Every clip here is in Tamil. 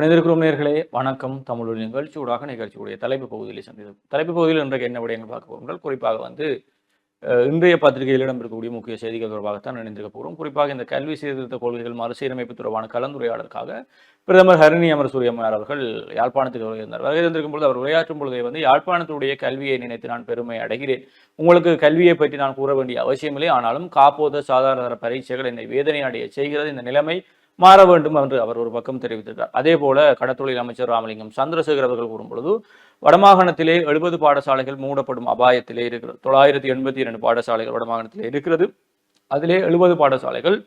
இணைந்திருக்கிறோம் நேர்களே. வணக்கம். தமிழ் நிகழ்ச்சியூடாக நிகழ்ச்சியுடைய தலைப்பு பகுதியில் சந்தித்தோம் தலைப்பு பகுதியில் இன்றைக்கு என்ன விடயங்கள் பார்க்க போகிறோம் குறிப்பாக வந்து இன்றைய பத்திரிகையில் இடம்பெறக்கூடிய முக்கிய செய்திகள் தொடர்பாகத்தான் இணைந்திருக்க போகிறோம். குறிப்பாக இந்த கல்வி சீர்திருத்த கொள்கைகள் மறுசீரமைப்பு தொடர்பான கலந்துரையாடலுக்காக பிரதமர் ஹரிணி அமரசூரியம்மார் அவர்கள் யாழ்ப்பாணத்துக்கு வருகிறார். வருகை இருந்திருக்கும் பொழுது அவர் உரையாற்றும் பொழுதே வந்து யாழ்ப்பாணத்துடைய கல்வியை நினைத்து நான் பெருமை அடைகிறேன். உங்களுக்கு கல்வியை பற்றி நான் கூற வேண்டிய அவசியமில்லை. ஆனாலும் காப்போத சாதாரண பரீட்சைகள் என்னை வேதனை அடைய செய்கிறது. இந்த நிலைமை மாற வேண்டும் என்று அவர் ஒரு பக்கம் தெரிவித்திருக்கார் அதே போல கடத்தொழில் அமைச்சர் ராமலிங்கம் சந்திரசேகர் அவர்கள் கூறும்பொழுது வடமாகாணத்திலே எழுபது பாடசாலைகள் மூடப்படும் அபாயத்திலே இருக்கிறது. தொள்ளாயிரத்தி எண்பத்தி இரண்டு பாடசாலைகள் வடமாகாணத்திலே இருக்கிறது. அதிலே எழுபது பாடசாலைகள்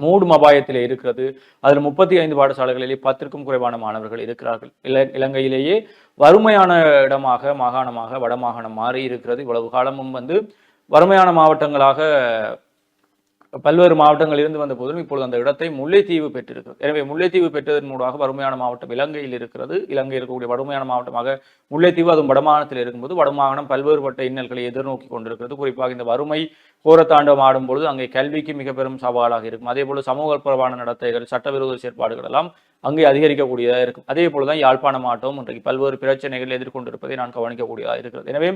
மூடும் அபாயத்திலே இருக்கிறது. அதில் முப்பத்தி ஐந்து பாடசாலைகளிலே பத்திற்கும் குறைவான மாணவர்கள் இருக்கிறார்கள். இல இலங்கையிலேயே வறுமையான இடமாக மாகாணமாக வடமாகாணம் மாறி இருக்கிறது இவ்வளவு காலமும் வந்து வறுமையான மாவட்டங்களாக பல்வேறு மாவட்டங்களில் இருந்து வந்த போதிலும் இப்பொழுது அந்த இடத்தை முல்லைத்தீவு பெற்றிருக்கிறது எனவே முல்லைத்தீவு பெற்றதன் மூலமாக வறுமையான மாவட்டம் இலங்கையில் இருக்கிறது. இலங்கை இருக்கக்கூடிய வறுமையான மாவட்டமாக முல்லைத்தீவு அதுவும் வடமாகாணத்தில் இருக்கும்போது வடமாகாணம் பல்வேறுபட்ட இன்னல்களை எதிர்நோக்கி கொண்டிருக்கிறது. குறிப்பாக இந்த வறுமை கோரத்தாண்டம் ஆடும் பொழுது அங்கே கல்விக்கு மிக பெரும் சவாலாக இருக்கும். அதே போல சமூக புறவான நடத்தைகள் சட்டவிரோத செயற்பாடுகள் எல்லாம் அங்கே அதிகரிக்கக்கூடியதாக இருக்கும். அதே போலதான் யாழ்ப்பாணம் மாவட்டம் இன்றைக்கு பல்வேறு பிரச்சனைகள் எதிர்கொண்டிருப்பதை நான் கவனிக்கக்கூடியதாக இருக்கிறது. எனவே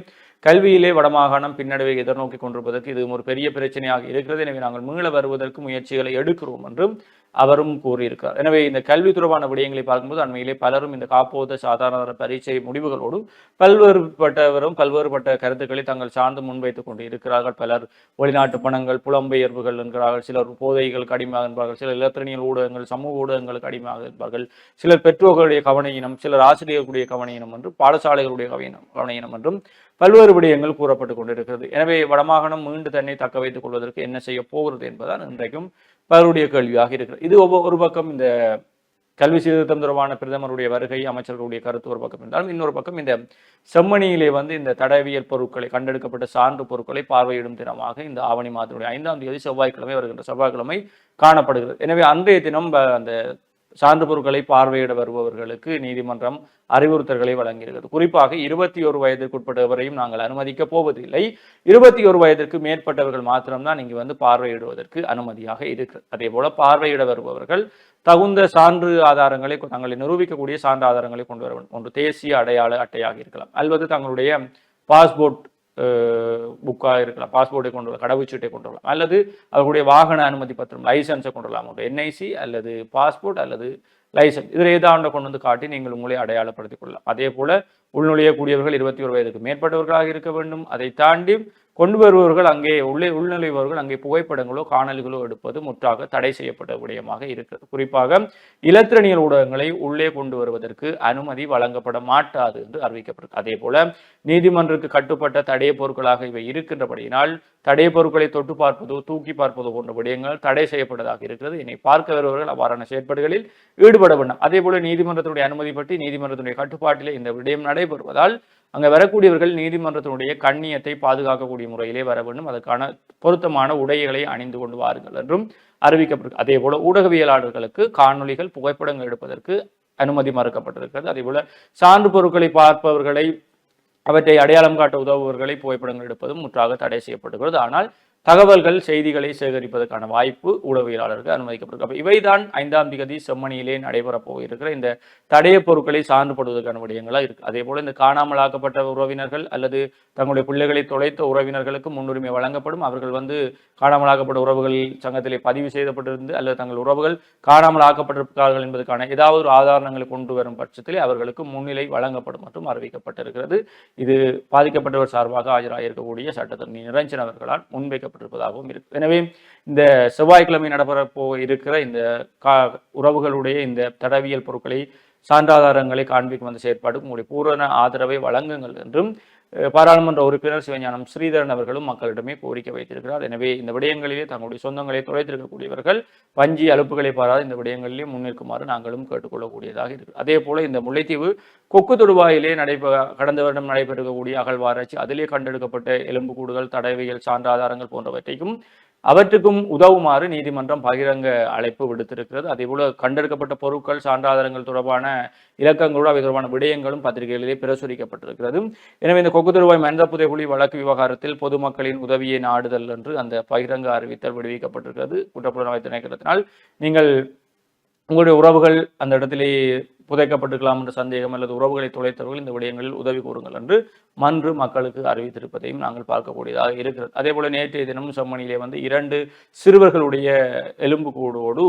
கல்வியிலே வடமாகாணம் பின்னடைவை எதிர்நோக்கி கொண்டிருப்பதற்கு இது ஒரு பெரிய பிரச்சனையாக இருக்கிறது. எனவே நாங்கள் மீள வருவதற்கு முயற்சிகளை எடுக்கிறோம் என்றும் அவரும் கூறியிருக்கிறார். எனவே இந்த கல்வி தொடர்பான விடயங்களை பார்க்கும்போது அண்மையிலே பலரும் இந்த காப்போத சாதாரண பரீட்சை முடிவுகளோடு பல்வேறுபட்டவரும் பல்வேறுபட்ட கருத்துக்களை தங்கள் சார்ந்து முன்வைத்துக் கொண்டு இருக்கிறார்கள் பலர் வெளிநாட்டு பணங்கள் புலம்பெயர்வுகள் என்கிறார்கள். சிலர் போதைகள் கடிமையாக என்பார்கள் சிலர் இலத்திரனியல் ஊடகங்கள் சமூக ஊடகங்கள் கடிமையாக என்பார்கள் சிலர் பெற்றோர்களுடைய கவனையினம் சிலர் ஆசிரியர்களுடைய கவனையினம் என்றும் பாடசாலைகளுடைய கவனம் கவனையினம் என்றும் பல்வேறு விடயங்கள் கூறப்பட்டு கொண்டிருக்கிறது. எனவே வடமாகாணம் மீண்டு தன்னை தக்க வைத்துக் கொள்வதற்கு என்ன செய்ய போகிறது என்பதால் இன்றைக்கும் பலருடைய கேள்வியாக இருக்கிறது. இது ஒவ்வொரு ஒரு பக்கம் இந்த கல்வி சீர்திருத்தம் தொடர்பான பிரதமருடைய வருகை அமைச்சர்களுடைய கருத்து ஒரு பக்கம் இருந்தாலும் இன்னொரு பக்கம் இந்த செம்மணியிலே வந்து இந்த தடவியல் பொருட்களை கண்டெடுக்கப்பட்ட சான்று பொருட்களை பார்வையிடும் தினமாக இந்த ஆவணி மாதத்துடைய ஐந்தாம் தேதி செவ்வாய்க்கிழமை வருகின்ற செவ்வாய்க்கிழமை காணப்படுகிறது. எனவே அன்றைய தினம் அந்த சான்று பொருட்களை பார்வையிட வருபவர்களுக்கு நீதிமன்றம் அறிவுறுத்தல்களை வழங்கியிருக்கிறது. குறிப்பாக இருபத்தி ஒரு வயதிற்குட்பட்டவரையும் நாங்கள் அனுமதிக்கப் போவதில்லை. இருபத்தி ஒரு வயதிற்கு மேற்பட்டவர்கள் மாத்திரம்தான் இங்கு வந்து பார்வையிடுவதற்கு அனுமதியாக இருக்கிறது அதே போல பார்வையிட வருபவர்கள் தகுந்த சான்று ஆதாரங்களை கொ- தங்களை நிரூபிக்கக்கூடிய சான்று ஆதாரங்களை கொண்டு வர வேண்டும். ஒன்று தேசிய அடையாள அட்டையாக இருக்கலாம். அல்லது தங்களுடைய பாஸ்போர்ட் புக்காக இருக்கலாம் பாஸ்போர்ட்டை கொண்டு வரலாம். கடவுச்சீட்டை கொண்டு வரலாம். அல்லது அவர்களுடைய வாகன அனுமதி பத்திரம் லைசன்ஸை கொண்டு வரலாம். என்ஐசி அல்லது பாஸ்போர்ட் அல்லது லைசன்ஸ் இதில் ஏதாண்ட கொண்டு வந்து காட்டி நீங்கள் உங்களை அடையாளப்படுத்திக் கொள்ளலாம். அதே போல உள்நுழையக்கூடியவர்கள் இருபத்தி ஒரு வயதுக்கு மேற்பட்டவர்களாக இருக்க வேண்டும். அதை தாண்டி கொண்டு வருபவர்கள் அங்கே உள்ளே உள்நுழைபவர்கள் அங்கே புகைப்படங்களோ காணல்களோ எடுப்பது முற்றாக தடை செய்யப்பட்ட விடயமாக இருக்கிறது. குறிப்பாக இலத்திரனியல் ஊடகங்களை உள்ளே கொண்டு வருவதற்கு அனுமதி வழங்கப்பட மாட்டாது என்று அறிவிக்கப்பட்டது அதே போல நீதிமன்றத்துக்கு கட்டுப்பட்ட தடைய பொருட்களாக இவை இருக்கின்றபடியினால் தடைய பொருட்களை தொட்டு பார்ப்பதோ தூக்கி பார்ப்பதோ போன்ற விடயங்கள் தடை செய்யப்பட்டதாக இருக்கிறது. என்னை பார்க்க வருபவர்கள் அவ்வாறான செயற்பாடுகளில் ஈடுபட வேண்டும். அதே போல நீதிமன்றத்தினுடைய அனுமதி பற்றி நீதிமன்றத்தினுடைய கட்டுப்பாட்டிலே இந்த விடயம் நடைபெறுவதால் அங்கே வரக்கூடியவர்கள் நீதிமன்றத்தினுடைய கண்ணியத்தை பாதுகாக்கக்கூடிய முறையிலே வர வேண்டும். அதற்கான பொருத்தமான உடைகளை அணிந்து கொண்டு வாருங்கள் என்றும் அறிவிக்கப்பட்டிருக்கு. அதே போல ஊடகவியலாளர்களுக்கு காணொளிகள் புகைப்படங்கள் எடுப்பதற்கு அனுமதி மறுக்கப்பட்டிருக்கிறது. அதே போல சான்று பொருட்களை பார்ப்பவர்களை அவற்றை அடையாளம் காட்ட உதவுபவர்களை புகைப்படங்கள் எடுப்பதும் முற்றாக தடை செய்யப்படுகிறது ஆனால் தகவல்கள் செய்திகளை சேகரிப்பதற்கான வாய்ப்பு ஊடகவியலாளருக்கு அனுமதிக்கப்பட்டிருக்கு. இவை இவைதான் ஐந்தாம் திகதி செம்மணியிலே நடைபெறப் போகிருக்கிற இந்த தடைய பொருட்களை சார்ந்துபடுவதற்கான விடயங்களாக இருக்குது அதே போல் இந்த காணாமலாக்கப்பட்ட உறவினர்கள் அல்லது தங்களுடைய பிள்ளைகளை தொலைத்த உறவினர்களுக்கு முன்னுரிமை வழங்கப்படும். அவர்கள் வந்து காணாமலாக்கப்பட்ட உறவுகள் சங்கத்திலே பதிவு செய்யப்பட்டிருந்து அல்லது தங்கள் உறவுகள் காணாமல் ஆக்கப்பட்டிருக்கிறார்கள் என்பதற்கான ஏதாவது ஒரு ஆதாரங்களை கொண்டு வரும் பட்சத்திலே அவர்களுக்கு முன்னிலை வழங்கப்படும் மற்றும் அறிவிக்கப்பட்டிருக்கிறது. இது பாதிக்கப்பட்டவர் சார்பாக ஆஜராக இருக்கக்கூடிய சட்டத்தின் நிரஞ்சன் அவர்களால் முன்வைக்கப்பட்டிருப்பதாகவும் இருக்கு. எனவே இந்த செவ்வாய்க்கிழமை நடைபெற போ இருக்கிற இந்த கா உறவுகளுடைய இந்த தடவியல் பொருட்களை சான்றாதாரங்களை காண்பிக்கும் அந்த செயற்பாடு உங்களுடைய பூரண ஆதரவை வழங்குங்கள் என்றும் பாராளுமன்ற உறுப்பினர் சிவஞானம் ஸ்ரீதரன் அவர்களும் மக்களிடமே கோரிக்கை வைத்திருக்கிறார். எனவே இந்த விடயங்களிலே தங்களுடைய சொந்தங்களை தொலைத்திருக்கக்கூடியவர்கள் பஞ்சி அலுப்புகளை பாராத இந்த விடயங்களிலே முன்னிற்குமாறு நாங்களும் கேட்டுக்கொள்ளக்கூடியதாக இருக்கு அதே போல இந்த முல்லைத்தீவு கொக்கு தொடுவாயிலே நடைபெ கடந்த வருடம் நடைபெறக்கூடிய அகழ்வாராய்ச்சி அதிலே கண்டெடுக்கப்பட்ட எலும்புக்கூடுகள் தடவியல் சான்றாதாரங்கள் போன்றவற்றையும் அவற்றுக்கும் உதவுமாறு நீதிமன்றம் பகிரங்க அழைப்பு விடுத்திருக்கிறது. அதேபோல கண்டெடுக்கப்பட்ட பொருட்கள் சான்றாதாரங்கள் தொடர்பான இலக்கங்களோடு அவை தொடர்பான விடயங்களும் பத்திரிகைகளிலே பிரசுரிக்கப்பட்டிருக்கிறது. எனவே இந்த கொக்கு தருவாய் மனித புதைகுழி வழக்கு விவகாரத்தில் பொதுமக்களின் உதவியை நாடுதல் என்று அந்த பகிரங்க அறிவித்தல் விடுவிக்கப்பட்டிருக்கிறது. குற்றப்புலனாய்வு திணைக்களத்தினால் நீங்கள் உங்களுடைய உறவுகள் அந்த இடத்திலே புதைக்கப்பட்டிருக்கலாம் என்ற சந்தேகம் அல்லது உறவுகளை தொலைத்தவர்கள் இந்த விடயங்களில் உதவி கூறுங்கள் என்று மன்று மக்களுக்கு அறிவித்திருப்பதையும் நாங்கள் பார்க்கக்கூடியதாக இருக்கிறது. அதே போல நேற்றைய தினம் செம்மணியிலே வந்து இரண்டு சிறுவர்களுடைய எலும்புக்கூடோடு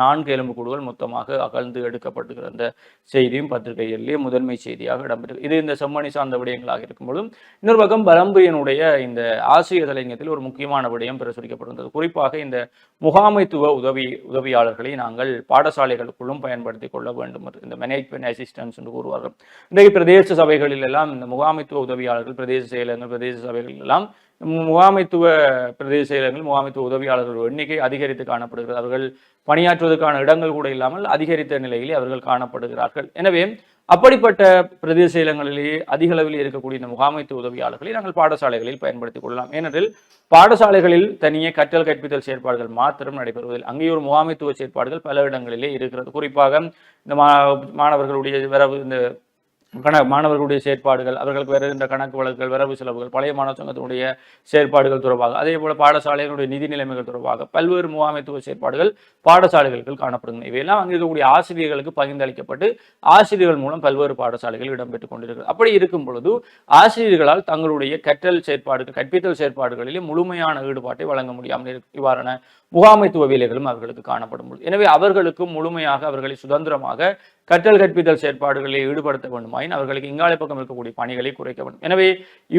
நான்கு எலும்புக்கூடுகள் மொத்தமாக அகழ்ந்து எடுக்கப்பட்டுகிற அந்த செய்தியும் பத்திரிகைகளிலே முதன்மை செய்தியாக இடம்பெற்று இது இந்த செம்மணி சார்ந்த விடயங்களாக இருக்கும்போதும் இன்னொரு பக்கம் பரம்பரியனுடைய இந்த ஆசிய தலைஞத்தில் ஒரு முக்கியமான விடயம் பிரசுரிக்கப்பட்டிருந்தது. குறிப்பாக இந்த முகாமைத்துவ உதவி உதவியாளர்களை நாங்கள் பாடசாலைகளுக்குள்ளும் பயன்படுத்திக் கொள்ள வேண்டும் இந்த மேனேஜ்மெண்ட் அசிஸ்டன்ஸ் என்று கூறுவார்கள். இன்றைக்கு பிரதேச சபைகளில் எல்லாம் இந்த முகாமைத்துவ உதவியாளர்கள் பிரதேச செயலகங்கள் பிரதேச சபைகளில் எல்லாம் முகாமைத்துவ பிரதேச செயலகங்கள் முகாமைத்துவ உதவியாளர்கள் எண்ணிக்கை அதிகரித்து காணப்படுகிறது. அவர்கள் பணியாற்றுவதற்கான இடங்கள் கூட இல்லாமல் அதிகரித்த நிலையிலே அவர்கள் காணப்படுகிறார்கள். எனவே அப்படிப்பட்ட பிரதேச செயலங்களிலேயே அதிக அளவில் இருக்கக்கூடிய இந்த முகாமைத்துவ உதவியாளர்களை நாங்கள் பாடசாலைகளில் பயன்படுத்திக் கொள்ளலாம். ஏனெனில் பாடசாலைகளில் தனியே கற்றல் கற்பித்தல் செயற்பாடுகள் மாத்திரம் நடைபெறுவதில் அங்கே ஒரு முகாமைத்துவ செயற்பாடுகள் பல இடங்களிலே இருக்கிறது. குறிப்பாக இந்த மா மாணவர்களுடைய வரவு இந்த கண மாணவர்களுடைய செயற்பாடுகள் அவர்களுக்கு வருகின்ற கணக்கு வழக்குகள் வரவு செலவுகள் பழைய மாணவர் சங்கத்தினுடைய செயற்பாடுகள் தொடர்பாக அதே போல பாடசாலைகளுடைய நிதி நிலைமைகள் தொடர்பாக பல்வேறு முகாமைத்துவ செயற்பாடுகள் பாடசாலைகளுக்கு காணப்படுகின்றன. இவையெல்லாம் அங்கே இருக்கக்கூடிய ஆசிரியர்களுக்கு பகிர்ந்தளிக்கப்பட்டு ஆசிரியர்கள் மூலம் பல்வேறு பாடசாலைகள் இடம்பெற்றுக் கொண்டிருக்கிறது. அப்படி இருக்கும் பொழுது ஆசிரியர்களால் தங்களுடைய கற்றல் செயற்பாடுகள் கற்பித்தல் செயற்பாடுகளிலே முழுமையான ஈடுபாட்டை வழங்க முடியாமல் இவ்வாறான முகாமைத்துவ வேலைகளும் அவர்களுக்கு காணப்படும் எனவே அவர்களுக்கு முழுமையாக அவர்களை சுதந்திரமாக கற்றல் கற்பித்தல் செயற்பாடுகளில் ஈடுபடுத்த வேண்டுமாயின் அவர்களுக்கு இங்காலை பக்கம் இருக்கக்கூடிய பணிகளை குறைக்க வேண்டும். எனவே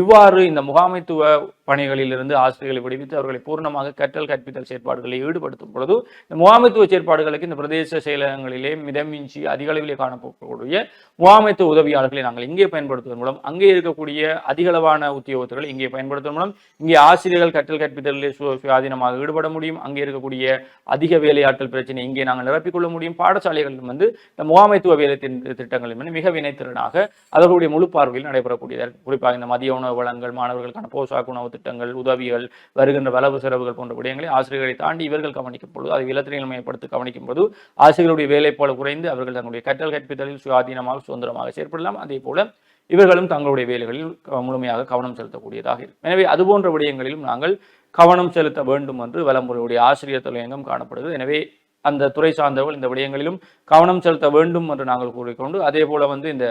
இவ்வாறு இந்த முகாமைத்துவ பணிகளிலிருந்து ஆசிரியர்களை விடுவித்து அவர்களை பூர்ணமாக கற்றல் கற்பித்தல் செயற்பாடுகளில் ஈடுபடுத்தும் பொழுது இந்த முகாமைத்துவ செயற்பாடுகளுக்கு இந்த பிரதேச செயலகங்களிலே மிதமிஞ்சி அதிகளவிலே காணப்படக்கூடிய முகாமைத்துவ உதவியாளர்களை நாங்கள் இங்கே பயன்படுத்துவதன் மூலம் அங்கே இருக்கக்கூடிய அதிகளவான உத்தியோகத்தர்களை இங்கே பயன்படுத்துவதன் மூலம் இங்கே ஆசிரியர்கள் கற்றல் கற்பித்தலில் சுயாதீனமாக ஈடுபட முடியும். அங்கே இருக்கக்கூடிய அதிக வேலையாட்கள் பிரச்சனை இங்கே நாங்கள் நிரப்பிக்கொள்ள முடியும். பாடசாலைகளிலும் வந்து இந்த முகாமைத்துவ வேலை திட்ட- திட்டங்களில் வந்து மிக வினைத்திறனாக அவர்களுடைய முழு பார்வையில் நடைபெறக்கூடியதாக குறிப்பாக இந்த மதிய உணவு வளங்கள் மாணவர்களுக்கான போசாக்கு உணவு திட்டங்கள் உதவிகள் வருகின்ற வளவு செலவுகள் போன்ற விடயங்களை ஆசிரியர்களை தாண்டி இவர்கள் கவனிக்கும் பொழுது அதை இலத்திரையில் மையப்படுத்தி கவனிக்கும் போது ஆசிரியர்களுடைய வேலை போல குறைந்து அவர்கள் தங்களுடைய கற்றல் கற்பித்தலில் சுயாதீனமாக சுதந்திரமாக செயற்படலாம். அதே போல இவர்களும் தங்களுடைய வேலைகளில் முழுமையாக கவனம் செலுத்தக்கூடியதாக இருக்கும். எனவே அதுபோன்ற விடயங்களிலும் நாங்கள் கவனம் செலுத்த வேண்டும் என்று வலம்புரையுடைய ஆசிரியர் தலையங்கம் காணப்படுகிறது. எனவே அந்த துறை சார்ந்தவர்கள் இந்த விடயங்களிலும் கவனம் செலுத்த வேண்டும் என்று நாங்கள் கூறிக்கொண்டு அதே போல வந்து இந்த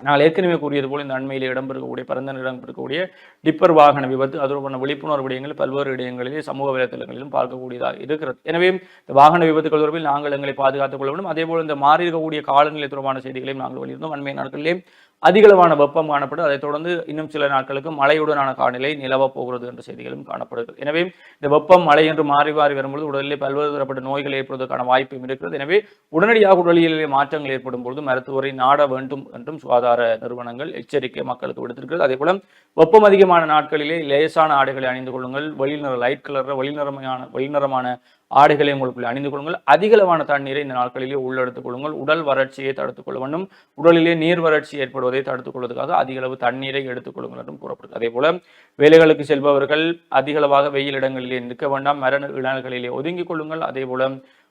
நாங்கள் ஏற்கனவே கூறியது போல இந்த அண்மையில் இடம்பெறக்கூடிய பரந்த இடம்பெறக்கூடிய டிப்பர் வாகன விபத்து அதோடு விழிப்புணர்வு விடயங்கள் பல்வேறு இடங்களிலே சமூக வலைத்தளங்களிலும் பார்க்கக்கூடியதாக இருக்கிறது. எனவே இந்த வாகன விபத்துகள் தொடர்பில் நாங்கள் எங்களை பாதுகாத்துக் கொள்ள வேண்டும். அதே இந்த மாறி இருக்கக்கூடிய காலநிலை தொடர்பான செய்திகளையும் நாங்கள் வெளியிட்டோம் அண்மை நாட்களிலே அதிகளவான வெப்பம் காணப்படும். அதைத் தொடர்ந்து இன்னும் சில நாட்களுக்கு மழையுடனான காலநிலை நிலவப் போகிறது என்ற செய்திகளும் காணப்படுகிறது. எனவே இந்த வெப்பம் மழை என்று மாறி மாறி வரும்பொழுது உடலிலே பல்வேறு தரப்பட்ட நோய்கள் ஏற்படுவதற்கான வாய்ப்பும் இருக்கிறது. எனவே உடனடியாக உடலியலிலே மாற்றங்கள் ஏற்படும் பொழுது மருத்துவரை நாட வேண்டும் என்றும் சுகாதார நிறுவனங்கள் எச்சரிக்கை மக்களுக்கு விடுத்திருக்கிறது. அதே போல வெப்பம் அதிகமான நாட்களிலே லேசான ஆடைகளை அணிந்து கொள்ளுங்கள். வெளிநிற லைட் கலர் வெளிநிறமையான வெளிநிறமான ஆடைகளை உங்களுக்குள்ளே அணிந்து கொள்ளுங்கள். அதிகளவான தண்ணீரை இந்த நாட்களிலே உள்ளெடுத்துக் கொள்ளுங்கள். உடல் வறட்சியை தடுத்துக் கொள்ள வேண்டும். உடலிலே நீர் வறட்சி ஏற்படுவதை தடுத்துக் கொள்வதற்காக அதிக அளவு தண்ணீரை எடுத்துக் கொள்ளுங்கள் என்றும் கூறப்படுது அதே போல வேலைகளுக்கு செல்பவர்கள் அதிகளவாக வெயில் இடங்களிலே நிற்க வேண்டாம். மரண இடங்களிலே ஒதுங்கிக் கொள்ளுங்கள். அதே போல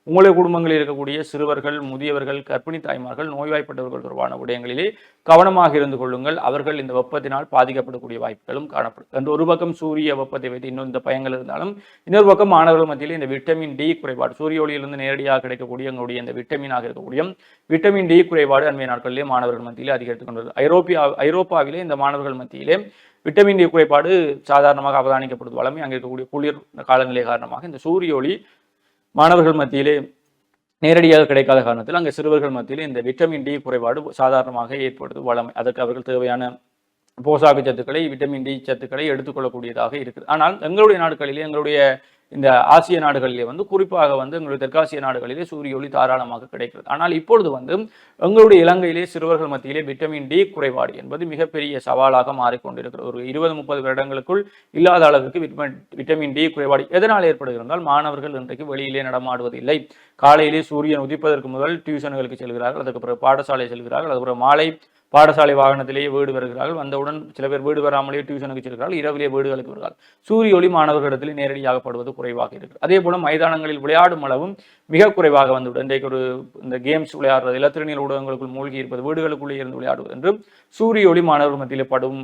உங்களுடைய குடும்பங்களில் இருக்கக்கூடிய சிறுவர்கள் முதியவர்கள் கர்ப்பிணி தாய்மார்கள் நோய்வாய்ப்பட்டவர்கள் தொடர்பான விடயங்களிலே கவனமாக இருந்து கொள்ளுங்கள். அவர்கள் இந்த வெப்பத்தினால் பாதிக்கப்படக்கூடிய வாய்ப்புகளும் காணப்படும். அந்த ஒரு பக்கம் சூரிய வெப்பத்தை வைத்து இன்னும் இந்த பயங்கள் இருந்தாலும் இன்னொரு பக்கம் மாணவர்கள் மத்தியில் இந்த விட்டமின் டி குறைபாடு சூரிய ஒளியிலிருந்து நேரடியாக கிடைக்கக்கூடிய எங்களுடைய இந்த விட்டமினாக இருக்கக்கூடிய விட்டமின் டி குறைபாடு அண்மைய நாட்களிலே மாணவர்கள் மத்தியிலே அதிகரித்துக் கொண்டது ஐரோப்பியா ஐரோப்பாவிலே இந்த மாணவர்கள் மத்தியிலே விட்டமின் டி குறைபாடு சாதாரணமாக அவதானிக்கப்படுது வளமை. அங்கே இருக்கக்கூடிய குளிர் காலநிலை காரணமாக இந்த சூரிய ஒளி மாணவர்கள் மத்தியிலே நேரடியாக கிடைக்காத காரணத்தில் அங்கே சிறுவர்கள் மத்தியில் இந்த விட்டமின் டி குறைபாடு சாதாரணமாக ஏற்படுது வளமை. அதற்கு அவர்கள் தேவையான போசாக்கு சத்துக்களை விட்டமின் டி சத்துக்களை எடுத்துக்கொள்ளக்கூடியதாக இருக்குது. ஆனால் எங்களுடைய நாடுகளிலே எங்களுடைய இந்த ஆசிய நாடுகளிலே வந்து குறிப்பாக வந்து எங்களுடைய தெற்காசிய நாடுகளிலே சூரிய ஒளி தாராளமாக கிடைக்கிறது. ஆனால் இப்பொழுது வந்து எங்களுடைய இலங்கையிலே சிறுவர்கள் மத்தியிலே விட்டமின் டி குறைபாடு என்பது மிகப்பெரிய சவாலாக மாறிக்கொண்டிருக்கிறது. ஒரு இருபது முப்பது வருடங்களுக்குள் இல்லாத அளவுக்கு விட்டமின் விட்டமின் டி குறைபாடு எதனால் ஏற்படுகிறால் மாணவர்கள் இன்றைக்கு வெளியிலே நடமாடுவதில்லை. காலையிலே சூரியன் உதிப்பதற்கு முதல் டியூஷன்களுக்கு செல்கிறார்கள் அதுக்கு பிறகு பாடசாலை செல்கிறார்கள் அதுக்கப்புறம் மாலை பாடசாலை வாகனத்திலேயே வீடு வருகிறார்கள். வந்தவுடன் சில பேர் வீடு வராமலேயே டியூஷனுக்கு செல்கிறார்கள். இரவிலே வீடுகளுக்கு வருகிறார்கள். சூரிய ஒளி மாணவர்களிடத்தில் நேரடியாகப்படுவது குறைவாக இருக்கிறது. அதே போல மைதானங்களில் விளையாடும் அளவும் மிக குறைவாக வந்துவிடும். இன்றைக்கு ஒரு இந்த கேம்ஸ் விளையாடுறது இலத்திரனியல் ஊடகங்களுக்குள் மூழ்கி இருப்பது வீடுகளுக்குள்ளே இருந்து விளையாடுவது என்று சூரிய ஒளி மாணவர்கள் மத்தியில் படும்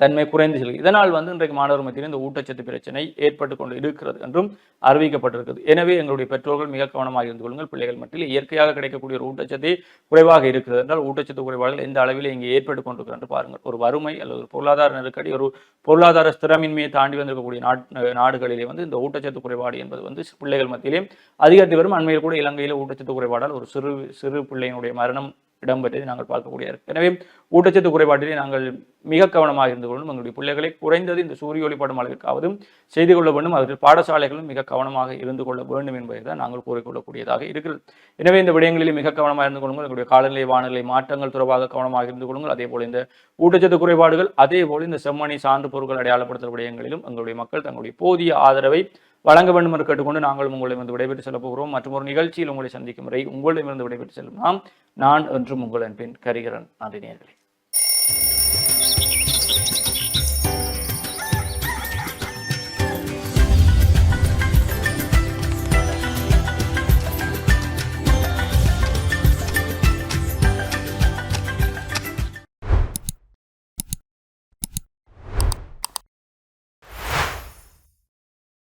தன்மை குறைந்து செல்கிறது. இதனால் வந்து இன்றைக்கு மாணவர் மத்தியில் இந்த ஊட்டச்சத்து பிரச்சனை ஏற்பட்டு கொண்டு இருக்கிறது என்றும் அறிவிக்கப்பட்டிருக்கிறது எனவே எங்களுடைய பெற்றோர்கள் மிக கவனமாக இருந்து கொள்ளுங்கள். பிள்ளைகள் மத்தியில் இயற்கையாக கிடைக்கக்கூடிய ஒரு ஊட்டச்சத்து குறைவாக இருக்கிறது என்றால் ஊட்டச்சத்து குறைபாடுகள் எந்த அளவில் இங்கே ஏற்பட்டு கொண்டிருக்கிறது பாருங்கள். ஒரு வறுமை அல்லது ஒரு பொருளாதார நெருக்கடி ஒரு பொருளாதார ஸ்திரமின்மையை தாண்டி வந்திருக்கக்கூடிய நாட் நாடுகளிலே வந்து இந்த ஊட்டச்சத்து குறைபாடு என்பது வந்து பிள்ளைகள் மத்தியிலே அதிகரித்து வரும். அண்மையில் கூட இலங்கையில் ஊட்டச்சத்து குறைபாடால் ஒரு சிறு சிறு பிள்ளையினுடைய மரணம் இடம்பெற்றதை நாங்கள் பார்க்கக்கூடிய எனவே ஊட்டச்சத்து குறைபாட்டிலே நாங்கள் மிக கவனமாக இருந்து கொள்ளும் எங்களுடைய பிள்ளைகளை குறைந்தது இந்த சூரிய ஒளிப்படும் அளவிற்காவது செய்து கொள்ள வேண்டும். அவர்கள் பாடசாலைகளும் மிக கவனமாக இருந்து கொள்ள வேண்டும் என்பதை தான் நாங்கள் கூறிக்கொள்ளக்கூடியதாக இருக்கிறது. எனவே இந்த விடயங்களில் மிக கவனமாக இருந்து கொள்ளுங்கள். எங்களுடைய காலநிலை வானிலை மாற்றங்கள் தொடர்பாக கவனமாக இருந்து கொள்ளுங்கள். அதே போல இந்த ஊட்டச்சத்து குறைபாடுகள் அதே போல இந்த செம்மணி சான்று பொருட்கள் அடையாளப்படுத்தல் விடயங்களிலும் எங்களுடைய மக்கள் தங்களுடைய போதிய ஆதரவை வழங்க வேண்டும் என்று கேட்டுக்கொண்டு நாங்கள் உங்களை வந்து விடைபெற்று செல்ல போகிறோம். மற்றும் ஒரு நிகழ்ச்சியில் உங்களை சந்திக்கும் வரை உங்களிடமிருந்து விடைபெற்று செல்லும் நாம் நான் என்றும் உங்கள் அன்பின் கரிகரன் நன்றி நேயர்களே.